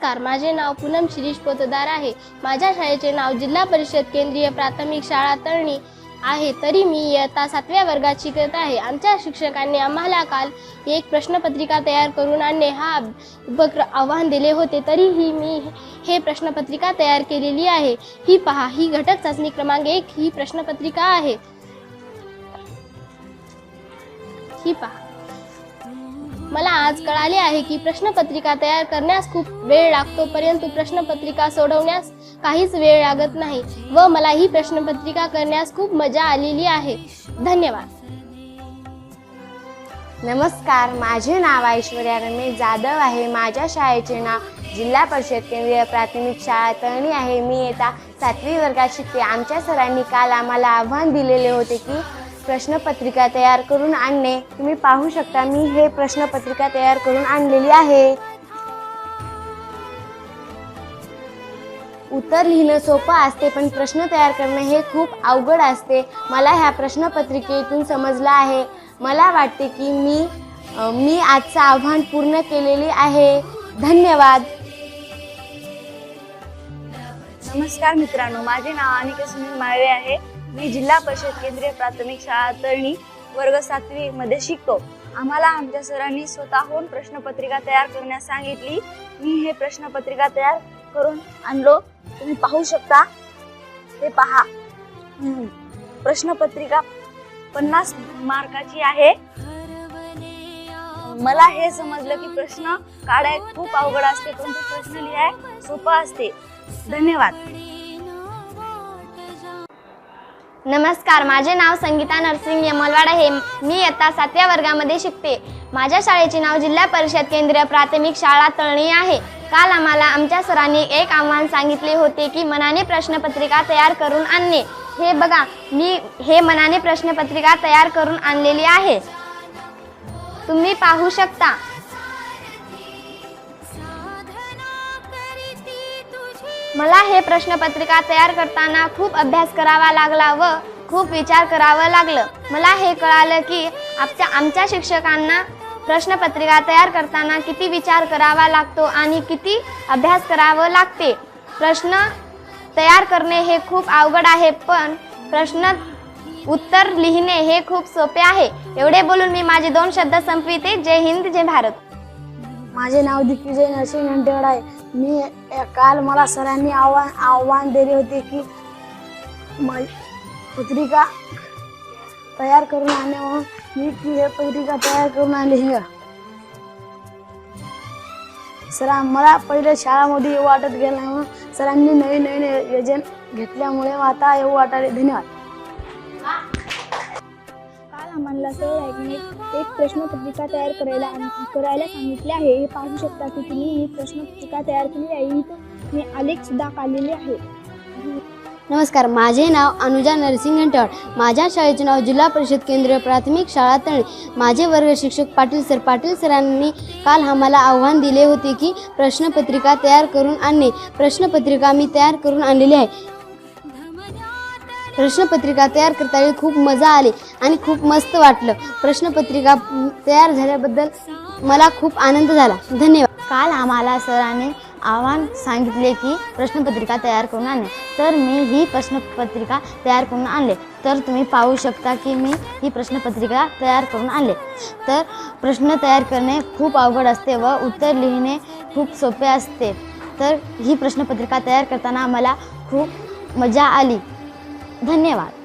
नमस्कार. माझे नाव पूनम शिरीष पोतदार आहे. माझ्या शाळेचे नाव जिल्हा परिषद केंद्रीय प्राथमिक शाळा तळणी आहे. तरी मी इयत्ता सातव्या वर्गात शिकत आहे. आमच्या शिक्षकांनी आम्हाला काल एक प्रश्नपत्रिका तयार करून आणणे हा उपक्र आव्हान दिले होते. तरीही मी हे प्रश्नपत्रिका तयार केलेली आहे. ही पहा ही घटक चाचणी क्रमांक एक ही प्रश्नपत्रिका आहे. ही पहा. मला आज कळाले आहे की प्रश्नपत्रिका तयार करण्यास खूप वेळ लागतो परंतु प्रश्नपत्रिका सोडवण्यास काहीच वेळ लागत नाही व मला ही प्रश्नपत्रिका करण्यास खूप मजा आलेली आहे. धन्यवाद. नमस्कार माझे नाव ऐश्वर्या रमेश जाधव आहे. माझ्या शाळेचे नाव जिल्हा परिषद केंद्रीय प्राथमिक शाळा तळणी आहे. मी येता सातवी वर्गात शिकते. आमच्या सरांनी काल आम्हाला आव्हान दिलेले होते की प्रश्नपत्रिका तयार करून आणणे. तुम्ही पाहू शकता मी हे प्रश्नपत्रिका तयार करून आणलेली आहे. उत्तर लिहिणं सोपं असते पण प्रश्न तयार करणं हे खूप अवघड असते. मला ह्या प्रश्नपत्रिकेतून समजलं आहे. मला वाटते की मी मी आजचं आव्हान पूर्ण केलेले आहे. धन्यवाद. नमस्कार मित्रांनो माझे नाव अनिका सुनील माळे आहे. मी जिल्हा परिषद केंद्रीय प्राथमिक शाळा तळणी वर्ग सातवी मध्ये शिकतो. आम्हाला आमच्या सरांनी स्वतःहून प्रश्नपत्रिका तयार करण्यास सांगितली. मी हे प्रश्नपत्रिका तयार करून आणलो. तुम्ही पाहू शकता. ते पहा. प्रश्नपत्रिका पन्नास मार्काची आहे. मला हे समजलं की प्रश्न काढाय खूप अवघड असते पण प्रश्न लिहाय सोपा असते. धन्यवाद. नमस्कार माझे नाव संगीता नरसिंग यमलवाड आहे. मी इयत्ता सातव्या वर्गामध्ये शिकते. माझ्या शाळेचे नाव जिल्हा परिषद केंद्रीय प्राथमिक शाळा तळणी आहे. काल आम्हाला आमच्या सरांनी एक आव्हान सांगितले होते की मनाने प्रश्नपत्रिका तयार करून आणणे. हे बघा मी हे मनाने प्रश्नपत्रिका तयार करून आणलेली आहे. तुम्ही पाहू शकता. मला हे प्रश्नपत्रिका तयार करताना खूप अभ्यास करावा लागला व खूप विचार करावं लागलं. मला हे कळालं की आमच्या आमच्या शिक्षकांना प्रश्नपत्रिका तयार करताना किती विचार करावा लागतो आणि किती अभ्यास करावं लागते. प्रश्न तयार करणे हे खूप अवघड आहे पण प्रश्न उत्तर लिहिणे हे खूप सोपे आहे. एवढे बोलून मी माझे दोन शब्द संपविते. जय हिंद जय भारत. माझे नाव दिग्विजय नरसिंह घंटेवाड आहे. मी काल मला सरांनी आव्हान आव्हान दिले होते की म पत्रिका तयार करून आणणे म्हणून. मी ती हे पत्रिका तयार करून आणली आहे सर मला पहिले शाळामध्ये येऊ वाटत गेलं म्हणून सरांनी नवीन नवीन योजन घेतल्यामुळे आता येऊ वाटायला धन्यवाद. काल आम्हाला सर ऐकणे एक प्रश्नपत्रिका तयार करायला करायला सांगितले आहे. हे पाहू शकता की तुम्ही ही प्रश्नपत्रिका तयार केली आहे. मी आलेख सुद्धा काढलेले आहे. नमस्कार माझे नाव अनुजा नरसिंह घंटाळ माझ्या शाळेचे नाव जिल्हा परिषद केंद्रीय प्राथमिक शाळा तळे माझे वर्ग शिक्षक पाटील सर पाटील सरांनी काल आम्हाला आव्हान दिले होते की प्रश्नपत्रिका तयार करून आणणे. प्रश्नपत्रिका मी तयार करून आणलेली आहे. प्रश्नपत्रिका तयार करताना खूप मजा आली आणि खूप मस्त वाटलं. प्रश्नपत्रिका तयार झाल्याबद्दल मला खूप आनंद झाला. धन्यवाद. काल आम्हाला सरांनी आव्हान सांगितले की प्रश्नपत्रिका तयार करून आणणे तर मी ही प्रश्नपत्रिका तयार करून आणले. तर तुम्ही पाहू शकता की मी ही प्रश्नपत्रिका तयार करून आणले. तर प्रश्न तयार करणे खूप अवघड असते व उत्तर लिहिणे खूप सोपे असते. तर ही प्रश्नपत्रिका तयार करताना मला खूप मजा आली. धन्यवाद.